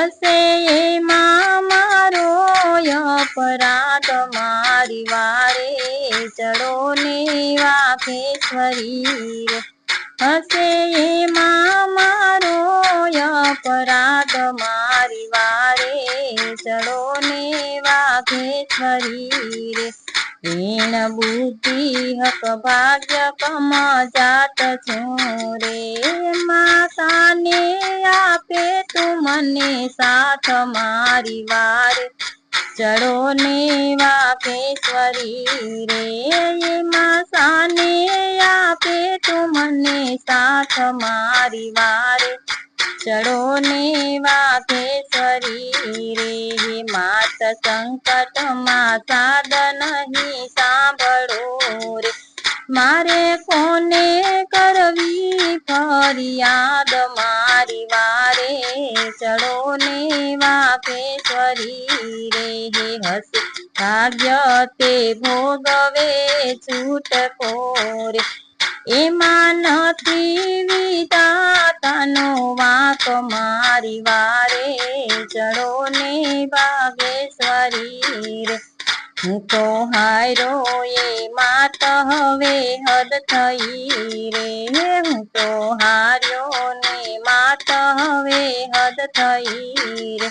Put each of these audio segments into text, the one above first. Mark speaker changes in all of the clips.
Speaker 1: જશે એમાં મારો અપરાધ, મારી વારે ચડો ને વાકેશ્વરી હશે એમાં મારો અપરાધ, મારી વારે ચડો ને વાકેશ્વરી રે. હીણ બુદ્ધિ હક ભાગ્ય કમા જાત છું રે. મને સાથ મારી વાર. ચડો ને વાકેશ્વરી રે એમાં સાને આપે તું મને સાથ મારી વાર. ચડો ને વાકેશ્વરી રે, હે માત સંકટમાં સાધન નહીં સાંભળો રે. મારે કોને ફરિયાદ મારી વારે ચડો ને વાઘેશ્વરી રે હે હસ ભાગ્ય તે ભોગવે છૂટકો રે એમાં નથી વિધાતાનો વાંક મારી વારે ચડો ને ભાગેશ્વરી રે. હું તો હારો એ માત હવે હદ થઈ રે. હું તો હાર્યો ને માત હવે હદ થઈ રે.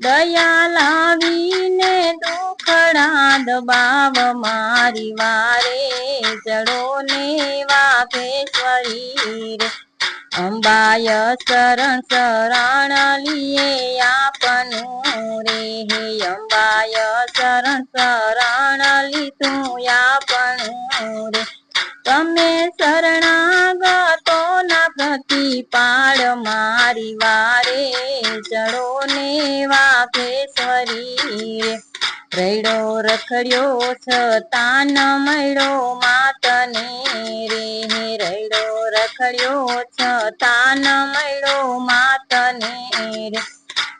Speaker 1: દયા લાવીને દુખડા દબાવ મારી વારે જડો ને વાઘેશ્વરી રે અંબાય શરણ શરણ લીએ આપનું શરણ લીધું આપનું રે. તમે શરણાગતો ના પ્રતિપાળ મારી વારે ચડો ને વાઘેશ્વરી રે રૈડો રખડ્યો છતાં ન મળ્યો માતને રે. રૈડો રખડ્યો છતાં ન મળ્યો માતને રે.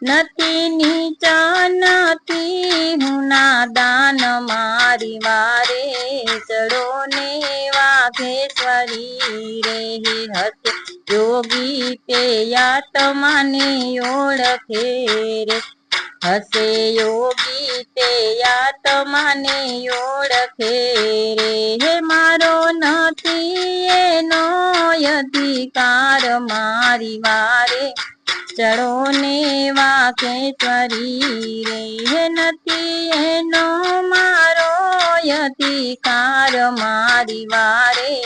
Speaker 1: નથી નીચા નથી હું દાન મારી વારે ચડો ને વાઘેશ્વરી રે હે હસે યોગી તે આત્માને ઓળખે રે હસે યોગી તે આત્માને ઓળખે રે. હે મારો નથી, એનો અધિકાર. મારી વારે ચડો ને વાકેશ્વરી રે હે નથી એનો મારો યતિકાર મારી વારે.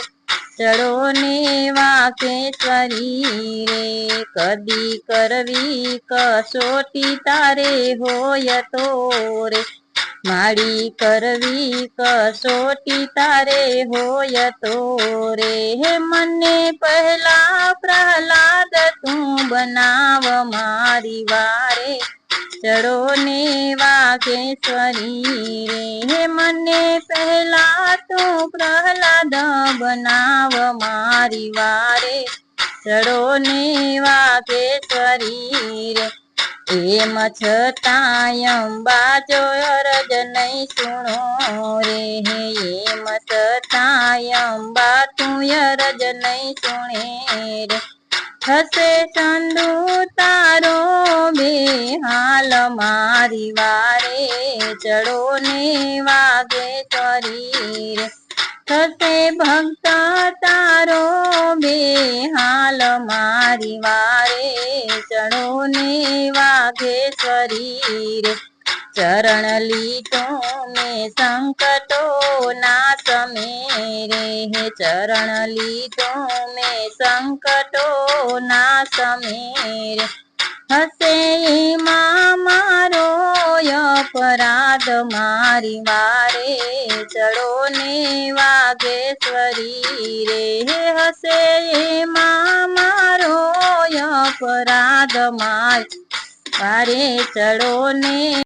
Speaker 1: ચડો ને વાકેશ્વરી રે, કદી કરવી કસોટી તારે હોય તો રે. માડી કરવી કસોટી તારે હોય તો રે. હે મને પહેલા પ્રહલાદ, તું બનાવ મારી વારે. ચડો ને વાકેશ્વરી રે. હે મને પહેલા તું પ્રહલાદ બનાવ મારી વારે. ચડો ને વાકેશ્વરી રે. એમ છતાં અંબાજો, અરજ નહીં સુણો રે. હે એમ છતાં અંબા, તું અરજ નહીં સુણે રે. થશે ચંદુ તારો બે હાલ મારી વારે ચડો ને વાઘેશ્વરી રે. થશે ભક્ત તારો બે હાલ મારી વારે ચણો ને વાઘેશ્વરી રે ચરણ લીટો મે સંકટો ના સમે રે હે. ચરણ લીટો મે સંકટો ના સમે રે હસે માં મારો અપરાધ મારી વારે ચડો ને વાઘેશ્વરી રે હસે એમાં મારો અપરાધ માય મારે ચડો ને